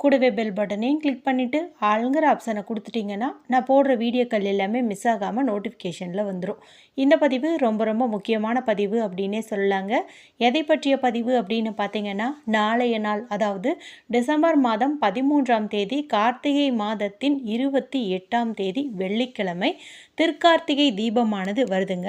கூடவே பெல் பட்டனையும் கிளிக் பண்ணிவிட்டு ஆளுங்கிற ஆப்ஷனை கொடுத்துட்டிங்கன்னா நான் போடுற வீடியோக்கள் எல்லாமே மிஸ் ஆகாமல் நோட்டிஃபிகேஷனில் வந்துடும் இந்த பதிவு ரொம்ப ரொம்ப முக்கியமான பதிவு அப்படின்னே சொல்லலாங்க. எதை பற்றிய பதிவு அப்படின்னு பார்த்தீங்கன்னா நாளைய நாள் அதாவது டிசம்பர் மாதம் பதிமூன்றாம் தேதி கார்த்திகை மாதத்தின் இருபத்தி எட்டாம் தேதி வெள்ளிக்கிழமை திருக்கார்த்திகை தீபமானது வருதுங்க.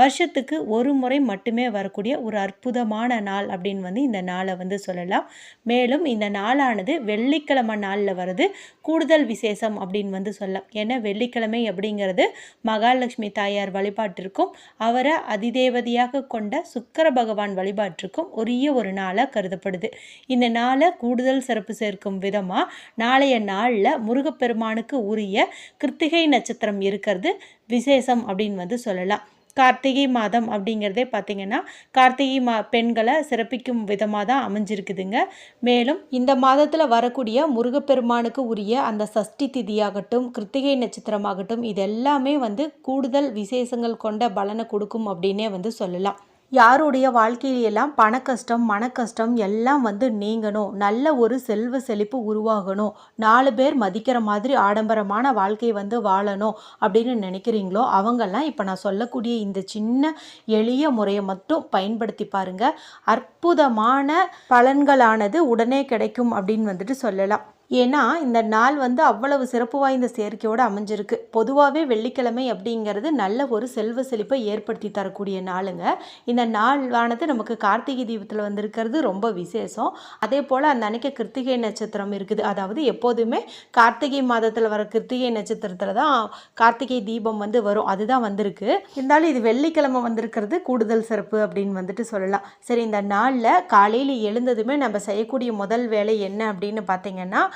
வருஷத்துக்கு ஒரு முறை மட்டுமே வரக்கூடிய ஒரு அற்புதமான நாள் அப்படின்னு வந்து இந்த நாளை வந்து சொல்லலாம். மேலும் இந்த நாளானது வெள்ளிக்கிழமை நாளில் வருது. கூடுதல் விசேஷம் அப்படின்னு வந்து சொல்லலாம். ஏன்னா வெள்ளிக்கிழமை அப்படிங்கிறது மகாலட்சுமி தாயார் வழிபாட்டிற்கும் அவரை அதிதேவதையாக கொண்ட சுக்கர பகவான் வழிபாட்டிற்கும் உரிய ஒரு நாளாக கருதப்படுது. இந்த நாளை கூடுதல் சிறப்பு சேர்க்கும் விதமாக நாளைய நாளில் முருகப்பெருமானுக்கு உரிய கிருத்திகை நட்சத்திரம் இருக்கிறது. விசேஷம் அப்படின்னு வந்து சொல்லலாம். கார்த்திகை மாதம் அப்படிங்கிறதே பார்த்திங்கன்னா கார்த்திகை மா பெண்களை சிறப்பிக்கும் விதமாக தான் அமைஞ்சிருக்குதுங்க. மேலும் இந்த மாதத்தில் வரக்கூடிய முருகப்பெருமானுக்கு உரிய அந்த சஷ்டி திதியாகட்டும் கிருத்திகை நட்சத்திரமாகட்டும் இது எல்லாமே வந்து கூடுதல் விசேஷங்கள் கொண்ட பலனை கொடுக்கும் அப்படின்னே வந்து சொல்லலாம். யாருடைய வாழ்க்கையிலெல்லாம் பண கஷ்டம் மன கஷ்டம் எல்லாம் வந்து நீங்கணும். நல்ல ஒரு செல்வ செழிப்பு உருவாகணும். நாலு பேர் மதிக்கிற மாதிரி ஆடம்பரமான வாழ்க்கை வந்து வாழணும் அப்படின்னு நினைக்கிறீங்களோ அவங்கெல்லாம் இப்போ நான் சொல்லக்கூடிய இந்த சின்ன எளிய முறையை மட்டும் பயன்படுத்தி பாருங்கள் அற்புதமான பலன்களானது உடனே கிடைக்கும் அப்படின்னு வந்துட்டு சொல்லலாம். ஏன்னா இந்த நாள் வந்து அவ்வளவு சிறப்பு வாய்ந்த சேர்க்கையோடு அமைஞ்சிருக்கு. பொதுவாகவே வெள்ளிக்கிழமை அப்படிங்கிறது நல்ல ஒரு செல்வ செழிப்பை ஏற்படுத்தி தரக்கூடிய நாளுங்க. இந்த நாளானது நமக்கு கார்த்திகை தீபத்தில் வந்திருக்கிறது ரொம்ப விசேஷம். அதே போல் அந்த அன்னைக்கு கிருத்திகை நட்சத்திரம் இருக்குது. அதாவது எப்போதுமே கார்த்திகை மாதத்தில் வர கிருத்திகை நட்சத்திரத்தில் தான் கார்த்திகை தீபம் வந்து வரும். அதுதான் வந்திருக்கு. இருந்தாலும் இது வெள்ளிக்கிழமை வந்திருக்கிறது கூடுதல் சிறப்பு அப்படின்னு வந்துட்டு சொல்லலாம். சரி இந்த நாளில் காலையில் எழுந்ததுமே நம்ம செய்யக்கூடிய முதல் வேலை என்ன அப்படின்னு பார்த்தீங்கன்னா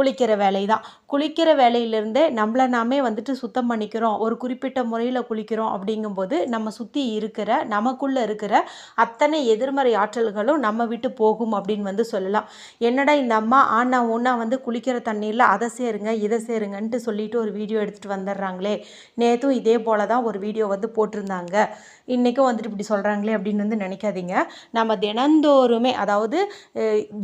குளிக்கிற வேலை தான் குளிக்கிற வேலையிலேருந்தே நம்மளை நாமே வந்துட்டு சுத்தம் பண்ணிக்கிறோம். ஒரு குறிப்பிட்ட முறையில் குளிக்கிறோம் அப்படிங்கும்போது நம்ம சுற்றி இருக்கிற நமக்குள்ளே இருக்கிற அத்தனை எதிர்மறை ஆற்றல்களும் நம்ம விட்டு போகும் அப்படின்னு வந்து சொல்லலாம். என்னடா இந்த அம்மா ஆனா ஒன்றா வந்து குளிக்கிற தண்ணியில் அதை சேருங்க இதை சேருங்கன்ட்டு சொல்லிட்டு ஒரு வீடியோ எடுத்துகிட்டு வந்துடுறாங்களே. நேற்றும் இதே போல தான் ஒரு வீடியோ வந்து போட்டிருந்தாங்க. இன்றைக்கும் வந்துட்டு இப்படி சொல்கிறாங்களே அப்படின்னு வந்து நினைக்காதீங்க. நம்ம தினந்தோறுமே அதாவது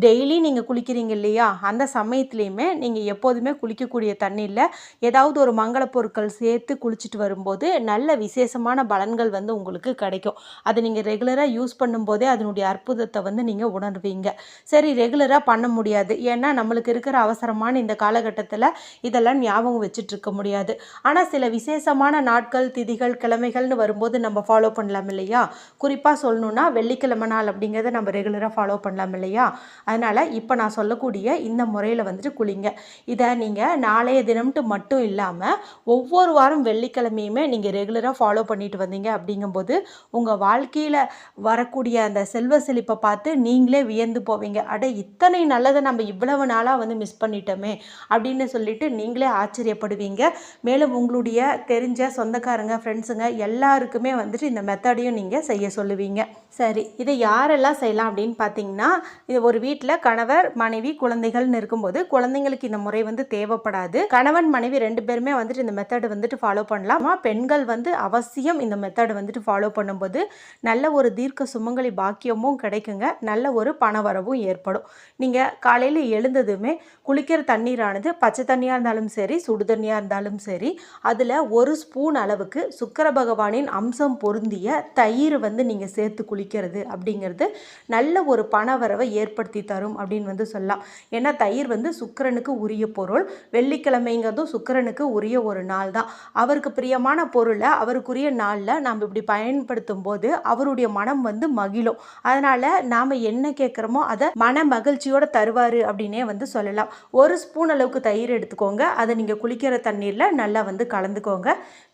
டெய்லி நீங்கள் குளிக்கிறீங்க இல்லையா? அந்த சமயத்துலேயுமே நீங்கள் எப்போதுமே குளிக்கக்கூடிய தண்ணியில் ஏதாவது ஒரு மங்கள பொருட்கள் சேர்த்து குளிச்சுட்டு வரும்போது நல்ல விசேஷமான பலன்கள் வந்து உங்களுக்கு கிடைக்கும். அதை நீங்கள் ரெகுலராக யூஸ் பண்ணும்போதே அதனுடைய அற்புதத்தை வந்து நீங்கள் உணர்வீங்க. சரி ரெகுலராக பண்ண முடியாது. ஏன்னா நம்மளுக்கு இருக்கிற அவசரமான இந்த காலகட்டத்தில் இதெல்லாம் ஞாபகம் வச்சுட்ருக்க முடியாது. ஆனால் சில விசேஷமான நாட்கள் திதிகள் கிழமைகள்னு வரும்போது நம்ம ஃபாலோ பண்ணலாம் இல்லையா? குறிப்பாக சொல்லணுன்னா வெள்ளிக்கிழமை நாள் அப்படிங்கிறத நம்ம ரெகுலராக ஃபாலோ பண்ணலாம் இல்லையா? அதனால் இப்போ நான் சொல்லக்கூடிய இந்த முறையில் வந்துட்டு குளிங்க இதை நீங்கள் நாளைய தினம்ட்டு மட்டும் இல்லாமல் ஒவ்வொரு வாரம் வெள்ளிக்கிழமையுமே நீங்கள் ரெகுலராக ஃபாலோ பண்ணிட்டு வந்தீங்க அப்படிங்கும்போது உங்கள் வாழ்க்கையில் வரக்கூடிய அந்த செல்வ செழிப்பை பார்த்து நீங்களே வியந்து போவீங்க. அட இத்தனை நல்லதை நம்ம இவ்வளவு நாளாக வந்து மிஸ் பண்ணிட்டோமே அப்படின்னு சொல்லிட்டு நீங்களே ஆச்சரியப்படுவீங்க. மேலும் உங்களுடைய தெரிஞ்ச சொந்தக்காரங்க ஃப்ரெண்ட்ஸுங்க எல்லாருக்குமே வந்துட்டு இந்த மெத்தடையும் நீங்கள் செய்ய சொல்லுவீங்க. சரி இதை யாரெல்லாம் செய்யலாம் அப்படின்னு பார்த்தீங்கன்னா இது ஒரு வீட்டில் கணவர் மனைவி குழந்தைகள்னு இருக்கும்போது குழந்தைங்களுக்கு இந்த முறை வந்து தேவைப்படாது. கணவன் மனைவி ரெண்டு பேருமே வந்துட்டு இந்த மெத்தடு வந்துட்டு ஃபாலோ பண்ணலாம். பெண்கள் வந்து அவசியம் இந்த மெத்தடு வந்துட்டு ஃபாலோ பண்ணும்போது நல்ல ஒரு தீர்க்க சுமங்கலி பாக்கியமும் கிடைக்குங்க. நல்ல ஒரு பணவரவும் ஏற்படும். நீங்கள் காலையில் எழுந்ததுமே குளிக்கிற தண்ணீரானது பச்சை தண்ணியாக இருந்தாலும் சரி சுடு தண்ணியாக இருந்தாலும் சரி அதில் ஒரு ஸ்பூன் அளவுக்கு சுக்கர பகவானின் அம்சம் பொருந்திய தயிர் வந்து நீங்கள் சேர்த்து குளிக்கிறது அப்படிங்கிறது நல்ல ஒரு பணவரவை ஏற்படுத்தி தரும் அப்படின்னு வந்து சொல்லலாம். ஏன்னா தயிர் வந்து சுக்கர சுக்கிரனுக்கு உரிய பொருள் வெள்ளிக்கிழமைங்கிறதும் சுக்கிரனுக்கு உரிய ஒரு நாள் தான். அவருக்கு பிரியமான பொருளை அவருக்குரிய நாளில் நாம் இப்படி பயன்படுத்தும் போது அவருடைய மனம் வந்து மகிழும். அதனால் நாம் என்ன கேட்குறோமோ அதை மன மகிழ்ச்சியோட தருவார் அப்படின்னே வந்து சொல்லலாம். ஒரு ஸ்பூன் அளவுக்கு தயிர் எடுத்துக்கோங்க. அதை நீங்கள் குளிக்கிற தண்ணீரில் நல்லா வந்து கலந்துக்கோங்க.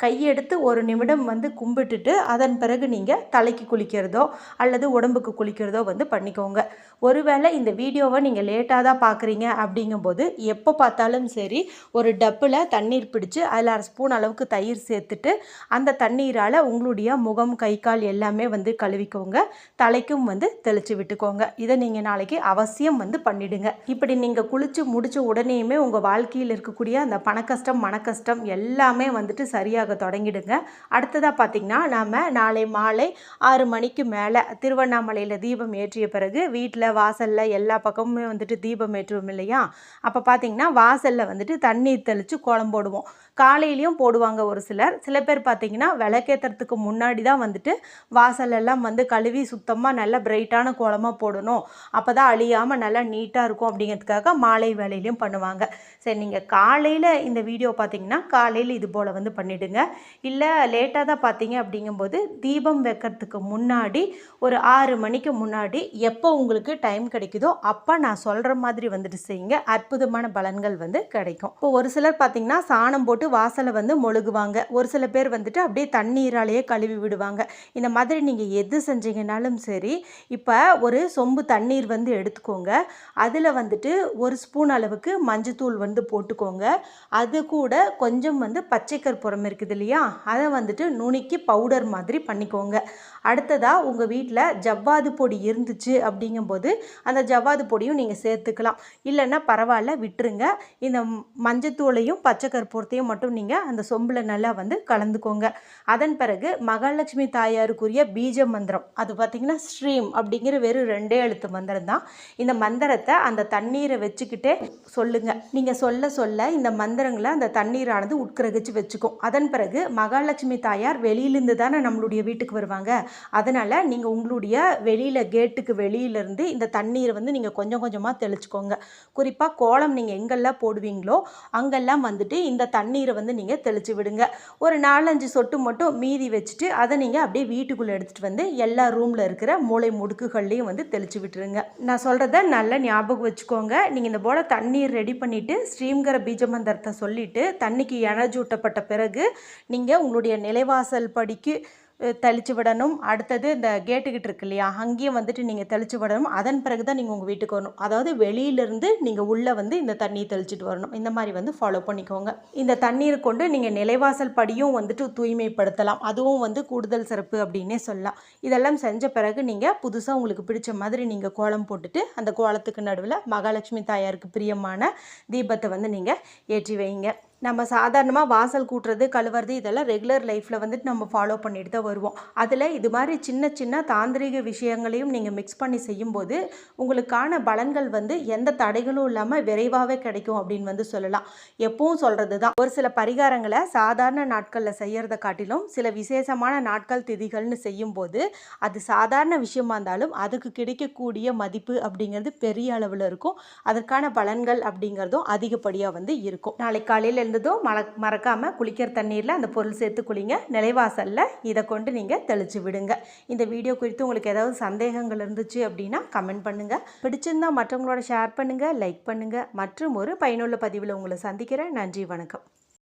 கையெடுத்து ஒரு நிமிடம் வந்து கும்பிட்டுட்டு அதன் பிறகு நீங்கள் தலைக்கு குளிக்கிறதோ அல்லது உடம்புக்கு குளிக்கிறதோ வந்து பண்ணிக்கோங்க. ஒருவேளை இந்த வீடியோவை நீங்கள் லேட்டாக தான் பார்க்குறீங்க அப்படிங்கும்போது போது எப்போ பார்த்தாலும் சரி ஒரு டப்பில் தண்ணீர் பிடிச்சு அதில் அரை ஸ்பூன் அளவுக்கு தயிர் சேர்த்துட்டு அந்த தண்ணீரால் உங்களுடைய முகம் கை கால் எல்லாமே வந்து கழுவிக்கோங்க. தலைக்கும் வந்து தெளித்து விட்டுக்கோங்க. இதை நீங்கள் நாளைக்கு அவசியம் வந்து பண்ணிடுங்க. இப்படி நீங்கள் குளித்து முடித்த உடனேயுமே உங்கள் வாழ்க்கையில் இருக்கக்கூடிய அந்த பணக்கஷ்டம் மனக்கஷ்டம் எல்லாமே வந்துட்டு சரியாக தொடங்கிடுங்க. அடுத்ததாக பார்த்தீங்கன்னா நாம் நாளை மாலை ஆறு மணிக்கு மேலே திருவண்ணாமலையில் தீபம் ஏற்றிய பிறகு வீட்டில் வாசலில் எல்லா பக்கமுமே வந்துட்டு தீபம் ஏற்றுவோம் இல்லையா? அப்போ பார்த்தீங்கன்னா வாசலில் வந்துட்டு தண்ணீர் தெளித்து கோலம் போடுவோம். காலையிலையும் போடுவாங்க ஒரு சிலர். சில பேர் பார்த்தீங்கன்னா விளக்கேற்றுறதுக்கு முன்னாடி தான் வந்துட்டு வாசலெல்லாம் வந்து கழுவி சுத்தமாக நல்ல பிரைட்டான கோலமாக போடணும். அப்போ தான் அழியாமல் நல்லா நீட்டாக இருக்கும் அப்படிங்கிறதுக்காக மாலை வேலையிலையும் பண்ணுவாங்க. சரி நீங்கள் காலையில் இந்த வீடியோ பார்த்தீங்கன்னா காலையில் இது போல் வந்து பண்ணிவிடுங்க இல்லை லேட்டாக தான் பார்த்தீங்க அப்படிங்கும்போது தீபம் வைக்கிறதுக்கு முன்னாடி ஒரு ஆறு மணிக்கு முன்னாடி எப்போ உங்களுக்கு டைம் கிடைக்குதோ அப்போ நான் சொல்கிற மாதிரி வந்துட்டு செய்யுங்க. அற்புதம் அற்புதமான பலன்கள் வந்து கிடைக்கும். இப்போ ஒரு சிலர் பார்த்தீங்கன்னா சாணம் போட்டு வாசலை வந்து மொழுகுவாங்க. ஒரு சில பேர் வந்துட்டு அப்படியே தண்ணீராலேயே கழுவி விடுவாங்க. இந்த மாதிரி நீங்கள் எது செஞ்சீங்கனாலும் சரி இப்போ ஒரு சொம்பு தண்ணீர் வந்து எடுத்துக்கோங்க. அதில் வந்துட்டு ஒரு ஸ்பூன் அளவுக்கு மஞ்சத்தூள் வந்து போட்டுக்கோங்க. அது கூட கொஞ்சம் வந்து பச்சை கற்பூரம் இருக்குது இல்லையா? அதை வந்துட்டு நுணுக்கி பவுடர் மாதிரி பண்ணிக்கோங்க. அடுத்ததாக உங்கள் வீட்டில் ஜவ்வாது பொடி இருந்துச்சு அப்படிங்கும்போது அந்த ஜவ்வாது பொடியும் நீங்கள் சேர்த்துக்கலாம். இல்லைன்னா பரவாயில்ல விட்டுருங்க. இந்த மஞ்சத்தூளையும் பச்சை கற்பூரத்தையும் மட்டும் நீங்கள் அந்த சொம்பில் நல்லா வந்து கலந்துக்கோங்க. அதன் பிறகு மகாலட்சுமி தாயாருக்குரிய பீஜ மந்திரம். அது பார்த்திங்கன்னா ஸ்ரீம் அப்படிங்கிற வெறும் ரெண்டே எழுத்து மந்திரம் தான். இந்த மந்திரத்தை அந்த தண்ணீரை வச்சுக்கிட்டே சொல்லுங்கள் நீங்கள் சொல்ல சொல்ல இந்த மந்திரங்களை அந்த தண்ணீரானது உட்கிரகிச்சு வச்சுக்கும். அதன் பிறகு மகாலட்சுமி தாயார் வெளியிலேருந்து தானே நம்மளுடைய வீட்டுக்கு வருவாங்க. அதனால் நீங்கள் உங்களுடைய வெளியில் கேட்டுக்கு வெளியிலேருந்து இந்த தண்ணீரை வந்து நீங்கள் கொஞ்சம் கொஞ்சமாக தெளிச்சுக்கோங்க. குறிப்பாக கோலம் நீங்கள் எங்கெல்லாம் போடுவீங்களோ அங்கெல்லாம் வந்துட்டு இந்த தண்ணீரை வந்து நீங்கள் தெளித்து விடுங்க. ஒரு நாலஞ்சு சொட்டு மட்டும் மீதி வச்சுட்டு அதை நீங்கள் அப்படியே வீட்டுக்குள்ளே எடுத்துகிட்டு வந்து எல்லா ரூமில் இருக்கிற மூளை முடுக்குகள்லையும் வந்து தெளித்து விட்டுருங்க. நான் சொல்கிறத நல்லா ஞாபகம் வச்சுக்கோங்க. நீங்கள் இந்த போல் தண்ணீர் ரெடி பண்ணிவிட்டு ஸ்ரீம்கர பீஜமந்தரத்தை சொல்லிவிட்டு தண்ணிக்கு ஊட்டப்பட்ட பிறகு நீங்கள் உங்களுடைய நிலைவாசல் படிக்கு தெளிச்சு விடணும். அடுத்தது இந்த கேட்டுக்கிட்டு இருக்கு இல்லையா? அங்கேயும் வந்துட்டு நீங்கள் தெளிச்சு விடணும். அதன் பிறகு தான் நீங்கள் உங்கள் வீட்டுக்கு வரணும். அதாவது வெளியிலேருந்து நீங்கள் உள்ளே வந்து இந்த தண்ணியை தெளிச்சிட்டு வரணும். இந்த மாதிரி வந்து ஃபாலோ பண்ணிக்கோங்க. இந்த தண்ணீரை கொண்டு நீங்கள் நிலைவாசல் படியும் வந்துட்டு தூய்மைப்படுத்தலாம். அதுவும் வந்து கூடுதல் சிறப்பு அப்படின்னே சொல்லலாம். இதெல்லாம் செஞ்ச பிறகு நீங்கள் புதுசாக உங்களுக்கு பிடிச்ச மாதிரி நீங்கள் கோலம் போட்டுட்டு அந்த கோலத்துக்கு நடுவில் மகாலட்சுமி தாயாருக்கு பிரியமான தீபத்தை வந்து நீங்கள் ஏற்றி வைங்க. நம்ம சாதாரணமாக வாசல் கூட்டுறது கழுவுறது இதெல்லாம் ரெகுலர் லைஃப்பில் வந்துட்டு நம்ம ஃபாலோ பண்ணிட்டு தான் வருவோம். அதில் இது மாதிரி சின்ன சின்ன தாந்திரிக விஷயங்களையும் நீங்கள் மிக்ஸ் பண்ணி செய்யும்போது உங்களுக்கான பலன்கள் வந்து எந்த தடைகளும் இல்லாமல் விரைவாகவே கிடைக்கும் அப்படின்னு வந்து சொல்லலாம். எப்பவும் சொல்கிறது தான். ஒரு சில பரிகாரங்களை சாதாரண நாட்களில் செய்கிறத காட்டிலும் சில விசேஷமான நாட்கள் திதிகள்னு செய்யும்போது அது சாதாரண விஷயமா இருந்தாலும் அதுக்கு கிடைக்கக்கூடிய மதிப்பு அப்படிங்கிறது பெரிய அளவில் இருக்கும். அதற்கான பலன்கள் அப்படிங்கிறதும் அதிகப்படியாக வந்து இருக்கும். நாளை காலையில் இருந்ததும் மற மறக்காமல் குளிக்கிற தண்ணீரில் அந்த பொருள் சேர்த்து குளிங்க. நிலைவாசலில் இதை கொண்டு நீங்கள் தெளித்து விடுங்க. இந்த வீடியோ குறித்து உங்களுக்கு ஏதாவது சந்தேகங்கள் இருந்துச்சு அப்படின்னா கமெண்ட் பண்ணுங்கள் பிடிச்சிருந்தா மற்றவங்களோட ஷேர் பண்ணுங்கள் லைக் பண்ணுங்கள் மற்றும் ஒரு பயனுள்ள பதிவில் உங்களை சந்திக்கிறேன். நன்றி வணக்கம்.